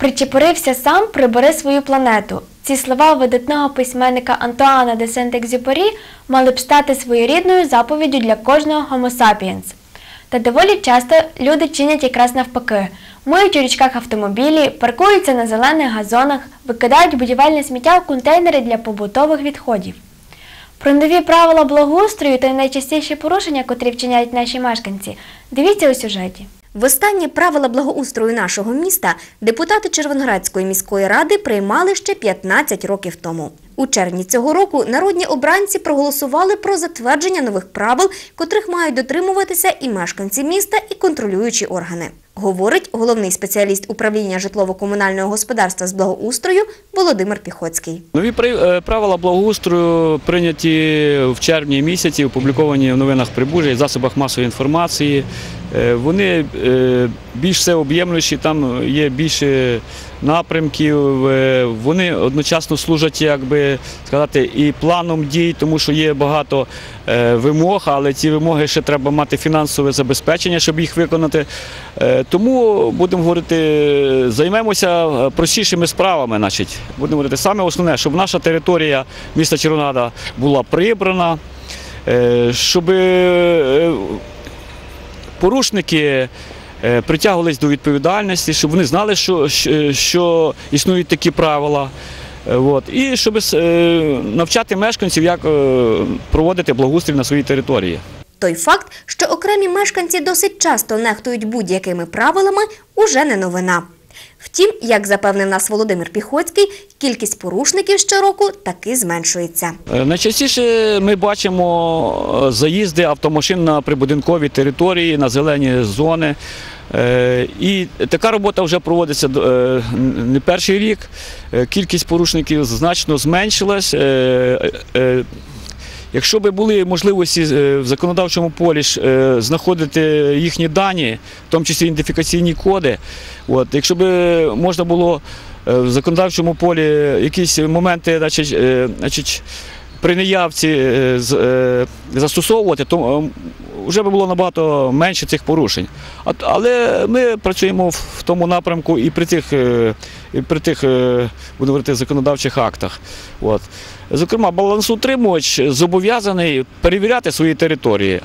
Причепурився сам, прибери свою планету. Ці слова видатного письменника Антуана де Сент-Екзюпері мали б стати своєрідною заповіддю для кожного sapiens. Та доволі часто люди чинять якраз навпаки. Миють у річках автомобілі, паркуються на зелених газонах, викидають будівельне сміття у контейнери для побутових відходів. Про нові правила благоустрою та найчастіші порушення, котрі вчиняють наші мешканці, дивіться у сюжеті. Востаннє правила благоустрою нашого міста депутати Червоноградської міської ради приймали ще 15 років тому. У червні цього року народні обранці проголосували про затвердження нових правил, котрих мають дотримуватися і мешканці міста, і контролюючі органи. Говорить головний спеціаліст управління житлово-комунального господарства з благоустрою Володимир Піхоцький. Нові е, правила благоустрою прийняті в червні місяці, опубліковані в новинах Прибужжя і засобах масової інформації. Е, Вони е, більш всеоб'ємлющі, там є більше напрямків. е, Вони одночасно служать, як би сказати, і планом дій, тому що є багато вимог, але ці вимоги ще треба мати фінансове забезпечення, щоб їх виконати. Тому будемо говорити, займемося простішими справами. Значить, будемо говорити, саме основне, щоб наша територія міста Червонограда була прибрана, щоб порушники е, притягувались до відповідальності, щоб вони знали, що, що- що існують такі правила. Е, От. І щоб е, навчати мешканців, як е, проводити благоустрій на своїй території. Той факт, що окремі мешканці досить часто нехтують будь-якими правилами, уже не новина. Втім, як запевнив нас Володимир Піхоцький, кількість порушників щороку таки зменшується. Е, Найчастіше ми бачимо е, заїзди автомашин на прибудинкові території, на зелені зони. Е, І така робота вже проводиться не перший рік. Кількість порушників значно зменшилась. Якщо б були можливості е, в законодавчому полі е, знаходити їхні дані, в тому числі ідентифікаційні коди, от, якщо б можна було е, в законодавчому полі якісь моменти, значить, значить, при неявці е, е, застосовувати, то вже би було набагато менше цих порушень. Але ми працюємо в тому напрямку і при тих, е, і при тих будемо говорити, законодавчих актах. От. Зокрема, балансоутримувач зобов'язаний перевіряти свої території.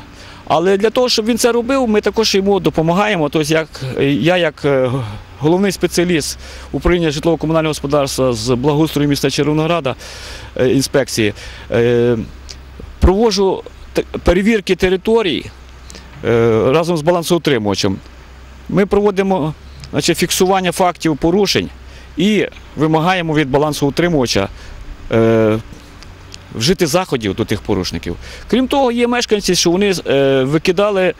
Але для того, щоб він це робив, ми також йому допомагаємо. Тобто, як я, як е, головний спеціаліст управління житлово-комунального господарства з благоустрою міста Червонограда е, інспекції, е, проводжу перевірки територій разом з балансоутримувачем. Ми проводимо значить, фіксування фактів порушень і вимагаємо від балансоутримувача вжити заходів до тих порушників. Крім того, є мешканці, що вони е, викидали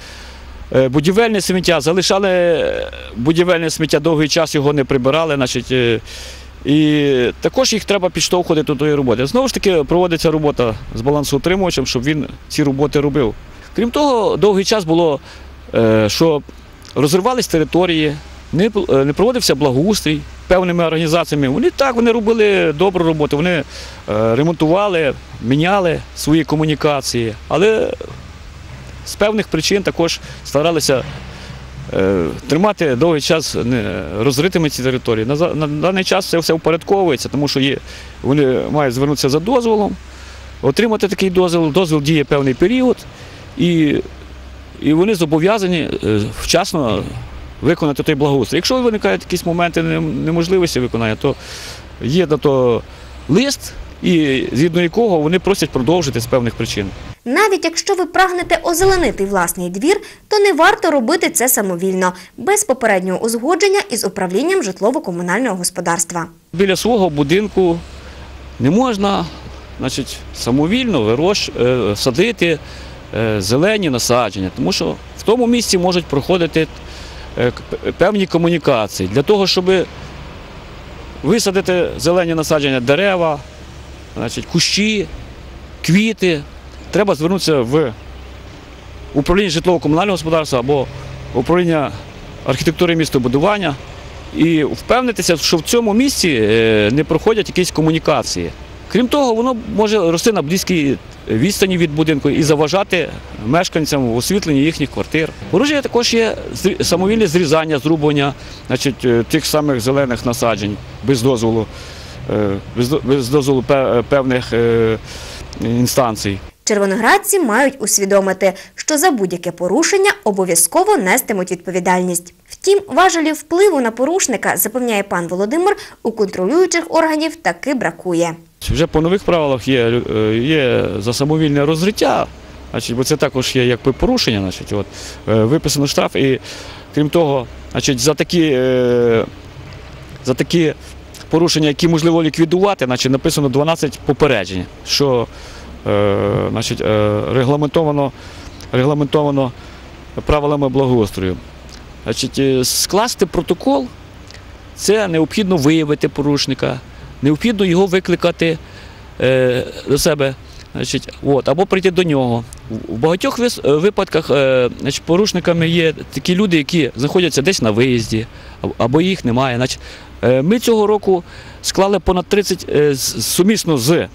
е, будівельне сміття, залишали е, будівельне сміття довгий час, його не прибирали. Значить, і також їх треба підштовхувати до тої роботи. Знову ж таки, проводиться робота з балансоутримувачем, щоб він ці роботи робив. Крім того, довгий час було, що розривались території, не, е, не проводився благоустрій певними організаціями. Вони так вони робили добру роботу, вони е, ремонтували, міняли свої комунікації, але з певних причин також старалися е, тримати довгий час розритими ці території. На, на даний час це все впорядковується, тому що є, вони мають звернутися за дозволом, отримати такий дозвіл. Дозвіл діє певний період, і, і вони зобов'язані вчасно виконати той благоустрій. Якщо виникають якісь моменти неможливості виконання, то є на то лист, і згідно якого вони просять продовжити з певних причин. Навіть якщо ви прагнете озеленити власний двір, то не варто робити це самовільно, без попереднього узгодження із управлінням житлово-комунального господарства. Біля свого будинку не можна значить, самовільно вирощ, е, садити е, зелені насадження, тому що в тому місці можуть проходити певні комунікації. Для того, щоб висадити зелені насадження, дерева, значить, кущі, квіти, треба звернутися в управління житлово-комунального господарства або управління архітектури і містобудування і впевнитися, що в цьому місці е, не проходять якісь комунікації. Крім того, воно може рости на близькій відстані від будинку і заважати мешканцям в освітленні їхніх квартир. Порушення також є самовільне зрізання, зрубування значить, е, тих самих зелених насаджень без дозволу, е, без дозволу певних е, інстанцій. Червоноградці мають усвідомити, що за будь-яке порушення обов'язково нестимуть відповідальність. Втім, важелів впливу на порушника, запевняє пан Володимир, у контролюючих органів таки бракує. Вже по нових правилах є, е, є за самовільне розриття, значить, бо це також є якби порушення. Значить, от, е, виписано штраф. І крім того, значить, за такі, е, за такі порушення, які можливо ліквідувати, значить, написано 12 попереджень, що значить, регламентовано, регламентовано правилами благоустрою. Значить, скласти протокол це необхідно виявити порушника, необхідно його викликати е, до себе, значить, от, або прийти до нього. В багатьох е, випадках е, значить, порушниками є такі люди, які знаходяться десь на виїзді, або їх немає. Значить, ми цього року склали понад 30 е, з- сумісно з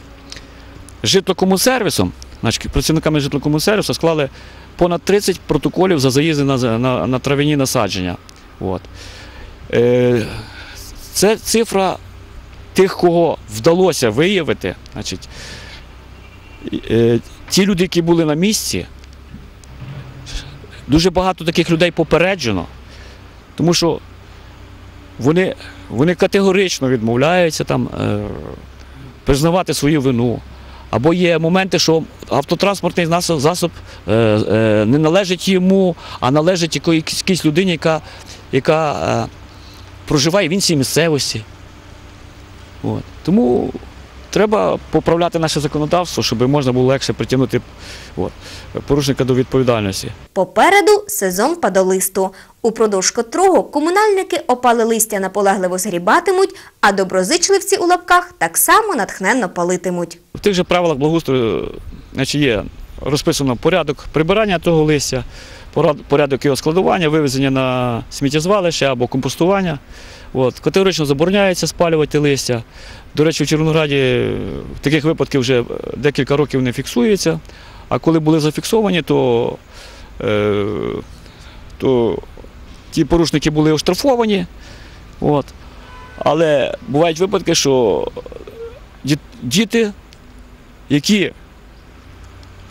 житлокомунсервісом, значить, працівниками житлокомунсервісу склали понад 30 протоколів за заїзди на, на, на трав'яні насадження. От. Це цифра тих, кого вдалося виявити. Значить, е, ті люди, які були на місці, дуже багато таких людей попереджено, тому що вони, вони категорично відмовляються там, е, признавати свою вину. Або є моменти, що автотранспортний засоб, е, не належить йому, а належить якійсь людині, яка, яка проживає в іншій місцевості. От. Тому треба поправляти наше законодавство, щоб можна було легше притягнути от, порушника до відповідальності. Попереду сезон падолисту, упродовж котрого комунальники опали листя наполегливо згрібатимуть, а доброзичливці у лапках так само натхненно палитимуть. В тих же правилах благоустрою значить, є розписано порядок прибирання того листя, порядок його складування, вивезення на сміттєзвалище або компостування. От. Категорично забороняється спалювати листя. До речі, в Червонограді е, таких випадків вже декілька років не фіксується. А коли були зафіксовані, то, е, то ті порушники були оштрафовані. От. Але бувають випадки, що діти які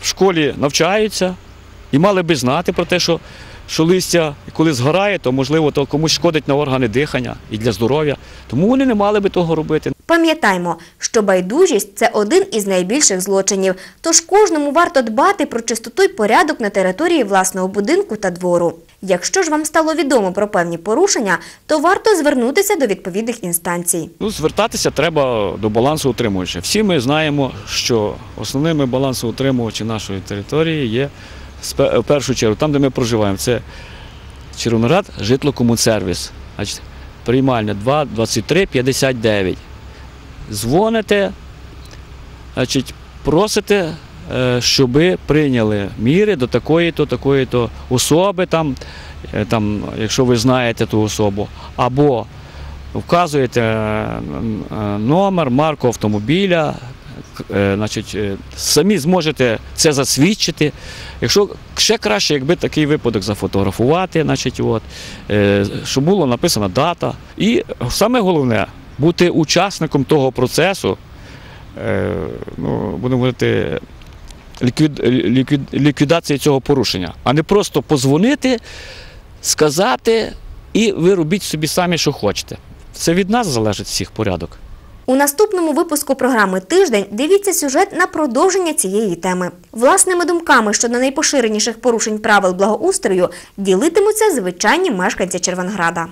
в школі навчаються і мали би знати про те, що, що листя, коли згорає, то можливо то комусь шкодить на органи дихання і для здоров'я. Тому вони не мали би того робити. Пам'ятаймо, що байдужість це один із найбільших злочинів, тож кожному варто дбати про чистоту й порядок на території власного будинку та двору. Якщо ж вам стало відомо про певні порушення, то варто звернутися до відповідних інстанцій. Ну, звертатися треба до балансоутримувача. Всі ми знаємо, що основними балансоутримувачі нашої території є в першу чергу там, де ми проживаємо. Це Червоноград житлокомунсервіс. Приймальня 2 23 59. Дзвоните, значить, просите, е, щоби прийняли міри до такої-то, такої-то особи, там, е, там, якщо ви знаєте ту особу, або вказуєте е, номер, марку автомобіля, значить, самі зможете це засвідчити. Якщо ще краще, якби такий випадок зафотографувати, значить, от, щоб була написана дата. І саме головне бути учасником того процесу, ну, будемо говорити, ліквід, ліквід, ліквідації цього порушення, а не просто позвонити, сказати, і ви робіть собі самі, що хочете. Це від нас залежить всіх порядок. У наступному випуску програми Тиждень дивіться сюжет на продовження цієї теми. Власними думками щодо найпоширеніших порушень правил благоустрою ділитимуться звичайні мешканці Червонграда.